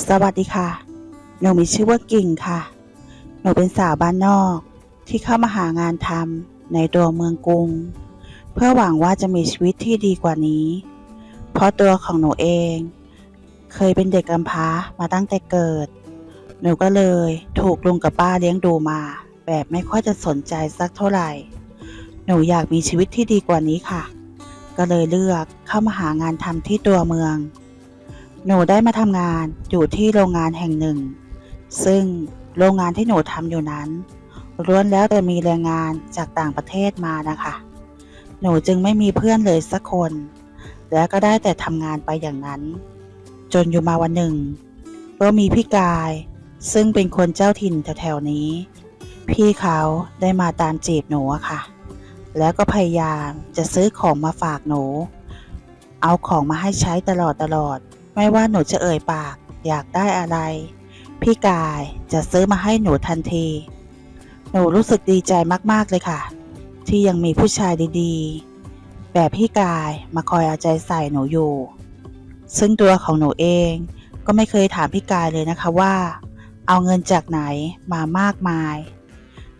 สวัสดีค่ะ หนูมีชื่อว่ากิ่งค่ะ หนูเป็นสาวบ้านนอกที่เข้ามาหางานทำในตัวเมืองกรุง เพื่อหวังว่าจะมีชีวิตที่ดีกว่านี้ เพราะตัวของหนูเอง เคยเป็นเด็กกำพร้ามาตั้งแต่เกิด หนูก็เลยถูกลุงกับป้าเลี้ยงดูมา แบบไม่ค่อยจะสนใจสักเท่าไหร่ หนูอยากมีชีวิตที่ดีกว่านี้ค่ะ ก็เลยเลือกเข้ามาหางานทำที่ตัวเมือง หนูได้มาทำงานอยู่ที่โรงงานแห่งหนึ่ง ซึ่งโรงงานที่หนูทำอยู่นั้นล้วนแล้วแต่มีแรงงานจากต่างประเทศมานะคะ หนูจึงไม่มีเพื่อนเลยสักคน และก็ได้แต่ทำงานไปอย่างนั้น จนอยู่มาวันหนึ่ง ก็มีพี่กาย ซึ่งเป็นคนเจ้าถิ่นแถวๆนี้ พี่เขาได้มาตามจีบหนูอะค่ะ แล้วก็พยายามจะซื้อของมาฝากหนู เอาของมาให้ใช้ตลอดตลอด ไม่ว่าหนูจะเอ่ยปากอยากได้อะไร พี่กายจะซื้อมาให้หนูทันที หนูรู้สึกดีใจมากๆเลยค่ะ ที่ยังมีผู้ชายดีๆ แบบพี่กายมาคอยเอาใจใส่หนูอยู่ ซึ่งตัวของหนูเองก็ไม่เคยถามพี่กายเลยนะคะว่า เอาเงินจากไหนมามากมาย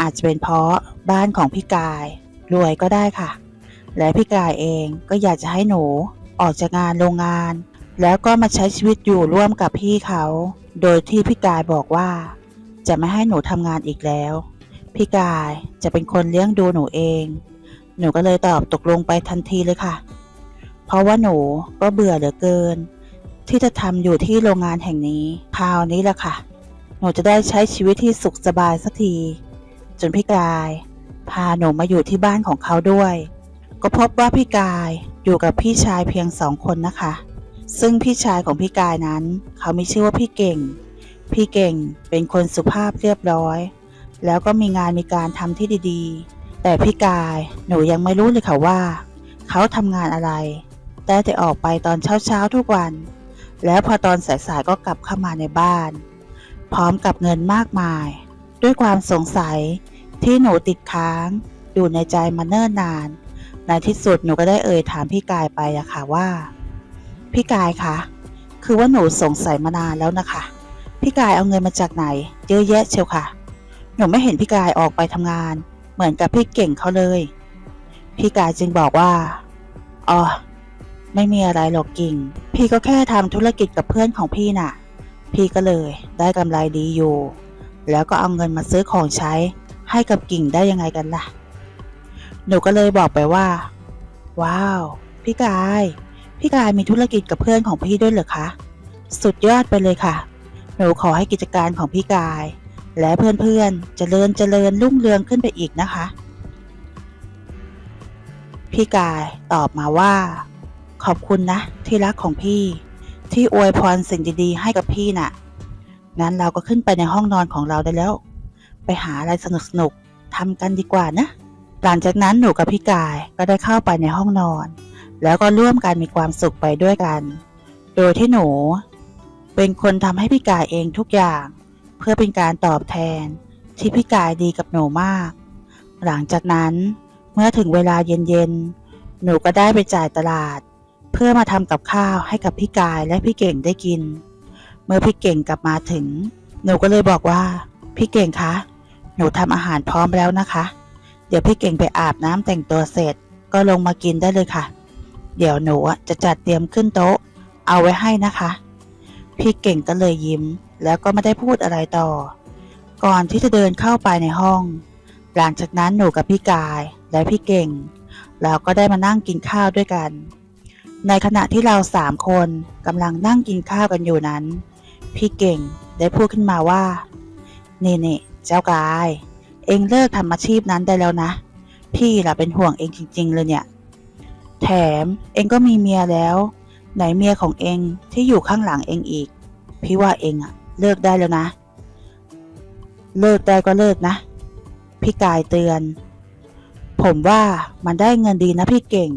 อาจจะเป็นเพราะบ้านของพี่กายรวยก็ได้ค่ะ และพี่กายเองก็อยากจะให้หนูออกจากงานโรงงาน แล้วก็มาใช้ชีวิตอยู่ร่วมกับพี่เขา โดยที่พี่กายบอกว่า จะไม่ให้หนูทำงานอีกแล้ว พี่กายจะเป็นคนเลี้ยงดูหนูเอง หนูก็เลยตอบตกลงไปทันทีเลยค่ะ เพราะว่าหนูก็เบื่อเหลือเกิน ที่จะทำอยู่ที่โรงงานแห่งนี้คราวนี้แหละค่ะ หนูจะได้ใช้ชีวิตที่สุขสบายสักที จนพี่กาย พาหนูมาอยู่ที่บ้านของเขาด้วย ก็พบว่าพี่กายอยู่กับพี่ชายเพียงสองคนนะคะ ซึ่งพี่ชายของพี่กายนั้น เขามีชื่อว่าพี่เก่ง พี่เก่งเป็นคนสุภาพเรียบร้อย แล้วก็มีงานมีการทำที่ดีๆ แต่พี่กายหนูยังไม่รู้เลยค่ะว่า เขาทำงานอะไรได้แต่ออกไปตอนเช้าๆทุกวัน แล้วพอตอนสายๆก็กลับเข้ามาในบ้าน พร้อมกับเงินมากมาย ด้วยความสงสัยที่หนูติดค้าง อยู่ในใจมาเนิ่นนาน ในที่สุดหนูก็ได้เอ่ยถามพี่กายไปอะค่ะว่า พี่กายคะคือว่าหนูสงสัยมานานแล้วนะคะ พี่กายเอาเงินมาจากไหน เยอะแยะเชียวค่ะ หนูไม่เห็นพี่กายออกไปทำงาน เหมือนกับพี่เก่งเขาเลย พี่กายจึงบอกว่าอ๋อไม่มีอะไรหรอกกิ่ง พี่ก็แค่ทำธุรกิจกับเพื่อนของพี่น่ะ พี่ก็เลยได้กำไรดีอยู่ แล้วก็เอาเงินมาซื้อของใช้ให้กับกิ่งได้ยังไงกันล่ะ หนูก็เลยบอกไปว่า ว้าว พี่กาย พี่กายมีธุรกิจกับเพื่อนของพี่ด้วยเหรอคะ สุดยอดไปเลยค่ะ หนูขอให้กิจการของพี่กาย และเพื่อนๆเจริญเจริญรุ่งเรืองขึ้นไปอีกนะคะ พี่กายตอบมาว่า ขอบคุณนะ ที่รักของพี่ ที่อวยพรสิ่งดีๆ ให้กับพี่น่ะงั้นเราก็ขึ้นไปในห้องนอนของเราได้แล้ว ไปหาอะไรสนุกๆทำกันดีกว่านะ หลังจากนั้นหนูกับพี่กายก็ได้เข้าไปในห้องนอน แล้วก็ร่วมกันมีความสุขไปด้วยกัน โดยที่หนู เป็นคนทำให้พี่กายเองทุกอย่าง เพื่อเป็นการตอบแทนที่พี่กายดีกับหนูมาก หลังจากนั้นเมื่อถึงเวลาเย็นๆ หนูก็ได้ไปจ่ายตลาด เพื่อมาทำกับข้าวให้กับพี่กายและพี่เก่งได้กิน เมื่อพี่เก่งกลับมาถึง หนูก็เลยบอกว่า พี่เก่งคะ หนูทำอาหารพร้อมแล้วนะคะ เดี๋ยวพี่เก่งไปอาบน้ำแต่งตัวเสร็จ ก็ลงมากินได้เลยค่ะ เดี๋ยวหนูจะจัดเตรียมขึ้นโต๊ะ เอาไว้ให้นะคะ พี่เก่งก็เลยยิ้ม แล้วก็ไม่ได้พูดอะไรต่อ ก่อนที่จะเดินเข้าไปในห้อง หลังจากนั้นหนูกับพี่กายและพี่เก่ง เราก็ได้มานั่งกินข้าวด้วยกัน ในขณะที่เราสามคนกำลังนั่งกินข้าวกันอยู่นั้น พี่เก่งได้พูดขึ้นมาว่า นี่นี่เจ้ากาย เองเลิกทำอาชีพนั้นได้แล้วนะ พี่ล่ะเป็นห่วงเองจริง ๆ เลยเนี่ย แถมเองก็มีเมียแล้ว ไหนเมียของเองที่อยู่ข้างหลังเองอีก พี่ว่าเองอะเลิกได้แล้วนะ เลิกได้ก็เลิกนะ พี่กายเตือน ผมว่ามันได้เงินดีนะพี่เก่ง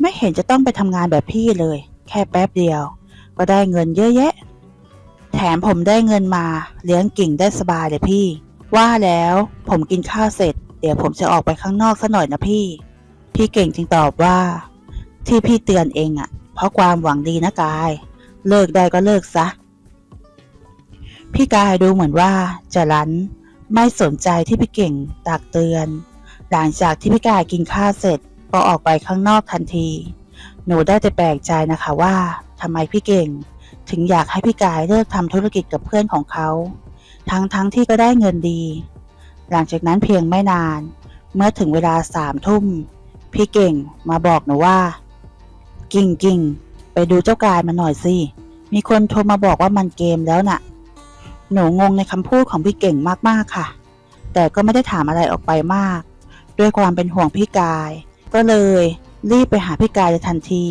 ไม่เห็นจะต้องไปทำงานแบบพี่เลย แค่แป๊บเดียว ก็ได้เงินเยอะแยะ แถมผมได้เงินมาเลี้ยงกิ่งได้สบายเลยพี่ ว่าแล้วผมกินข้าวเสร็จ เดี๋ยวผมจะออกไปข้างนอกสักหน่อยนะพี่ พี่เก่งจึงตอบว่า ที่พี่เตือนเองอะ่ะ เพราะความหวังดีนะกาย เลิกได้ก็เลิกซะ พี่กายดูเหมือนว่าจะรั้นไม่สนใจที่พี่เก่งตักเตือน หลังจากที่พี่กายกินข้าวเสร็จก็ออกไปข้างนอกทันที หนูได้แต่แปลกใจนะคะว่าทำไมพี่เก่ง ถึงอยากให้พี่กายเลิกทำธุรกิจกับเพื่อนของเขา ทั้งทั้งที่ก็ได้เงินดี หลังจากนั้นเพียงไม่นาน เมื่อถึงเวลาสามทุ่ม พี่เก่งมาบอกหนูว่า กิ่งกิ่งไปดูเจ้ากายมาหน่อยสิ มีคนโทรมาบอกว่ามันเกมแล้วน่ะ หนูงงในคำพูดของพี่เก่งมากๆค่ะ แต่ก็ไม่ได้ถามอะไรออกไปมาก ด้วยความเป็นห่วงพี่กาย ก็เลยรีบไปหาพี่กายในทันที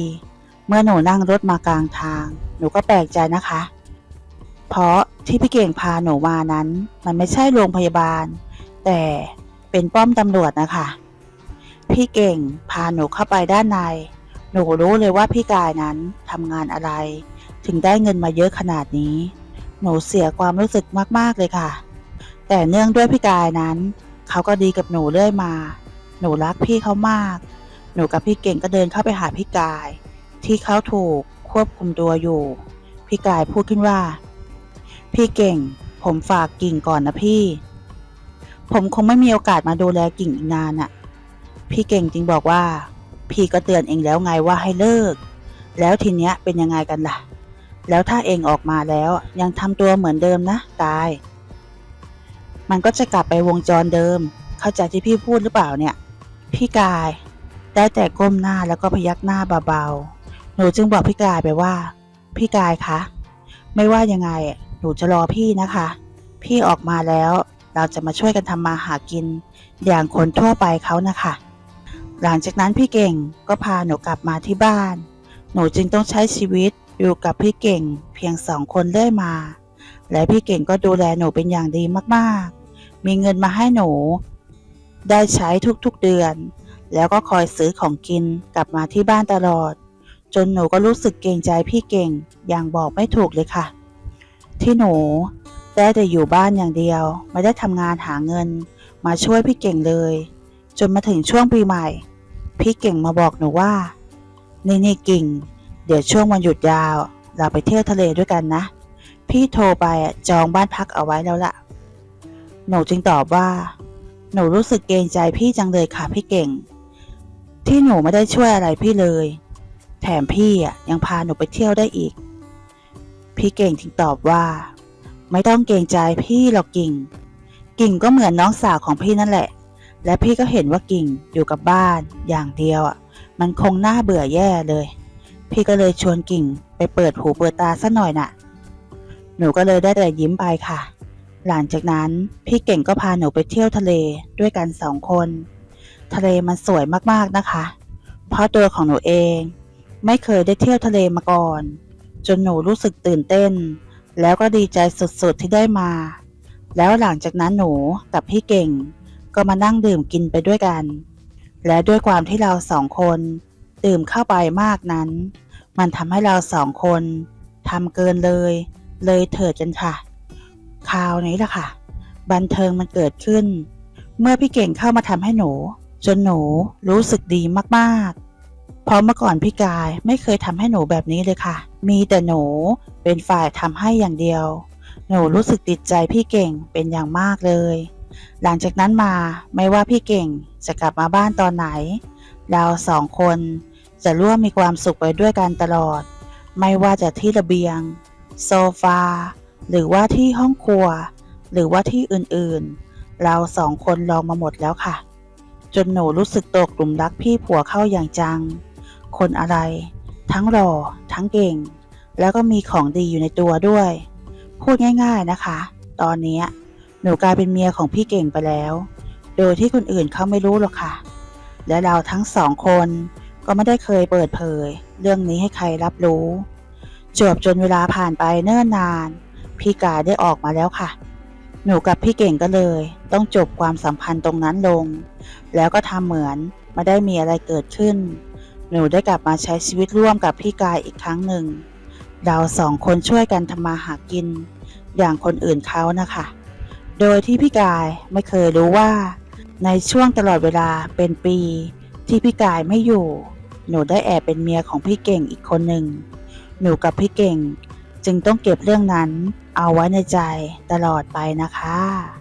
เมื่อหนูนั่งรถมากลางทาง หนูก็แปลกใจนะคะ เพราะที่พี่เก่งพาหนูมานั้น มันไม่ใช่โรงพยาบาล แต่เป็นป้อมตำรวจนะคะ พี่เก่งพาหนูเข้าไปด้านใน หนูรู้เลยว่าพี่กายนั้นทำงานอะไร ถึงได้เงินมาเยอะขนาดนี้ หนูเสียความรู้สึกมาก ๆ เลยค่ะ แต่เนื่องด้วยพี่กายนั้น เขาก็ดีกับหนูเรื่อยมา หนูรักพี่เขามาก หนูกับพี่เก่งก็เดินเข้าไปหาพี่กาย ที่เขาถูกควบคุมตัวอยู่ พี่กายพูดขึ้นว่า พี่เก่ง ผมฝากกิ่งก่อนนะพี่ ผมคงไม่มีโอกาสมาดูแลกิ่งอีกนานน่ะ พี่เก่งจึงบอกว่า พี่ก็เตือนเองแล้วไงว่าให้เลิก แล้วทีเนี้ยเป็นยังไงกันล่ะ แล้วถ้าเองออกมาแล้ว ยังทำตัวเหมือนเดิมนะกาย มันก็จะกลับไปวงจรเดิม เข้าใจที่พี่พูดหรือเปล่าเนี่ย พี่กาย ได้แต่ก้มหน้าแล้วก็พยักหน้าเบาๆหนูจึงบอกพี่กายไปว่า พี่กายคะไม่ว่ายังไงหนูจะรอพี่นะคะ พี่ออกมาแล้วเราจะมาช่วยกันทำมาหากิน อย่างคนทั่วไปเขานะคะ หลังจากนั้นพี่เก่งก็พาหนูกลับมาที่บ้าน หนูจึงต้องใช้ชีวิตอยู่กับพี่เก่งเพียงสองคนเรื่อยมา และพี่เก่งก็ดูแลหนูเป็นอย่างดีมากๆ มีเงินมาให้หนู ได้ใช้ทุกๆเดือน แล้วก็คอยซื้อของกินกลับมาที่บ้านตลอด จนหนูก็รู้สึกเกรงใจพี่เก่งอย่างบอกไม่ถูกเลยค่ะ ที่หนูได้แต่อยู่บ้านอย่างเดียว ไม่ได้ทำงานหาเงิน มาช่วยพี่เก่งเลย จนมาถึงช่วงปีใหม่ พี่เก่งมาบอกหนูว่า นี่นี่กิ่ง เดี๋ยวช่วงวันหยุดยาว เราไปเที่ยวทะเลด้วยกันนะ พี่โทรไปจองบ้านพักเอาไว้แล้วล่ะ หนูจึงตอบว่า หนูรู้สึกเกรงใจพี่จังเลยค่ะพี่เก่ง ที่หนูไม่ได้ช่วยอะไรพี่เลย แถมพี่อะยังพาหนูไปเที่ยวได้อีก พี่เก่งถึงตอบว่า ไม่ต้องเกรงใจพี่หรอกกิ่ง กิ่งก็เหมือนน้องสาวของพี่นั่นแหละ และพี่ก็เห็นว่ากิ่งอยู่กับบ้านอย่างเดียวอะ มันคงน่าเบื่อแย่เลย พี่ก็เลยชวนกิ่งไปเปิดหูเปิดตาซะหน่อยน่ะ หนูก็เลยได้แต่ยิ้มไปค่ะ หลังจากนั้นพี่เก่งก็พาหนูไปเที่ยวทะเลด้วยกันสองคน ทะเลมันสวยมากๆนะคะ เพราะตัวของหนูเอง ไม่เคยได้เที่ยวทะเลมาก่อน จนหนูรู้สึกตื่นเต้น แล้วก็ดีใจสุดๆที่ได้มา แล้วหลังจากนั้นหนูกับพี่เก่ง ก็มานั่งดื่มกินไปด้วยกัน และด้วยความที่เราสองคน ดื่มเข้าไปมากนั้น มันทำให้เราสองคนทำเกินเลย เลยเถิดกันค่ะ คราวนี้ล่ะค่ะ บันเทิงมันเกิดขึ้น เมื่อพี่เก่งเข้ามาทำให้หนู จนหนูรู้สึกดีมากๆ เพราะเมื่อก่อนพี่กายไม่เคยทำให้หนูแบบนี้เลยค่ะ มีแต่หนูเป็นฝ่ายทำให้อย่างเดียว หนูรู้สึกติดใจพี่เก่งเป็นอย่างมากเลย หลังจากนั้นมาไม่ว่าพี่เก่งจะกลับมาบ้านตอนไหน เราสองคนจะร่วมมีความสุขไปด้วยกันตลอด ไม่ว่าจะที่ระเบียง โซฟา หรือว่าที่ห้องครัว หรือว่าที่อื่นๆ เราสองคนลองมาหมดแล้วค่ะ จนหนูรู้สึกตกหลุมรักพี่ผัวเข้าอย่างจัง คนอะไร ทั้งหล่อทั้งเก่ง แล้วก็มีของดีอยู่ในตัวด้วย พูดง่าย ๆนะคะ ตอนนี้ หนูกลายเป็นเมียของพี่เก่งไปแล้ว โดยที่คนอื่นเขาไม่รู้หรอกค่ะ และเราทั้งสองคนก็ไม่ได้เคยเปิดเผย เรื่องนี้ให้ใครรับรู้จวบจนเวลาผ่านไปเนิ่นนาน พี่กายได้ออกมาแล้วค่ะ หนูกับพี่เก่งก็เลย ต้องจบความสัมพันธ์ตรงนั้นลง แล้วก็ทำเหมือนไม่ได้มีอะไรเกิดขึ้น หนูได้กลับมาใช้ชีวิตร่วมกับพี่กายอีกครั้งหนึ่ง เราสองคนช่วยกันทำมาหากิน อย่างคนอื่นเขานะคะ โดยที่พี่กายไม่เคยรู้ว่า ในช่วงตลอดเวลาเป็นปี ที่พี่กายไม่อยู่ หนูได้แอบเป็นเมียของพี่เก่งอีกคนหนึ่ง หนูกับพี่เก่ง จึงต้องเก็บเรื่องนั้นเอาไว้ในใจตลอดไปนะคะ